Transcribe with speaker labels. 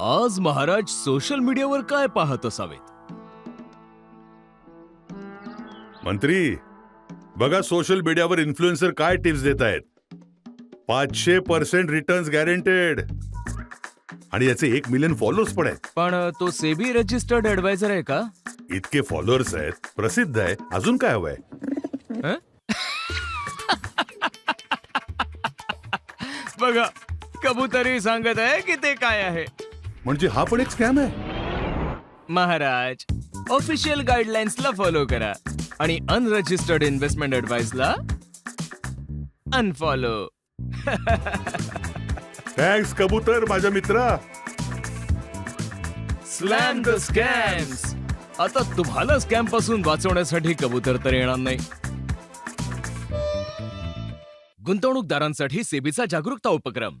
Speaker 1: आज महाराज सोशल मीडियावर काय पाहत असावेत?
Speaker 2: मंत्री बघा सोशल मीडियावर इन्फ्लुएन्सर काय टिप्स देत आहेत. पाचशे पर्सेंट रिटर्न्स गॅरंटेड आणि याचे एक मिलियन फॉलोअर्स पण आहेत.
Speaker 1: पण तो सेबी रजिस्टर्ड ऍडवायझर आहे का?
Speaker 2: इतके फॉलोअर्स आहेत. प्रसिद्ध आहे. अजून काय हवंय?
Speaker 1: हं? बघा कबुतरी सांगत आहे की ते काय आहे.
Speaker 2: म्हणजे हा पण एक स्कॅम आहे.
Speaker 1: महाराज ऑफिशियल गाईडलाईन्सला फॉलो करा आणि अनरजिस्टर्ड इन्व्हेस्टमेंट ऍडवाइसला अनफॉलो
Speaker 2: थँक्स कबूतर माझ्या मित्रा.
Speaker 1: स्लॅम द स्कॅम्स आता तुम्हाला स्कॅमपासून वाचवण्यासाठी कबूतर तर येणार नाही. गुंतवणूकदारांसाठी सेबीचा जागरूकता उपक्रम.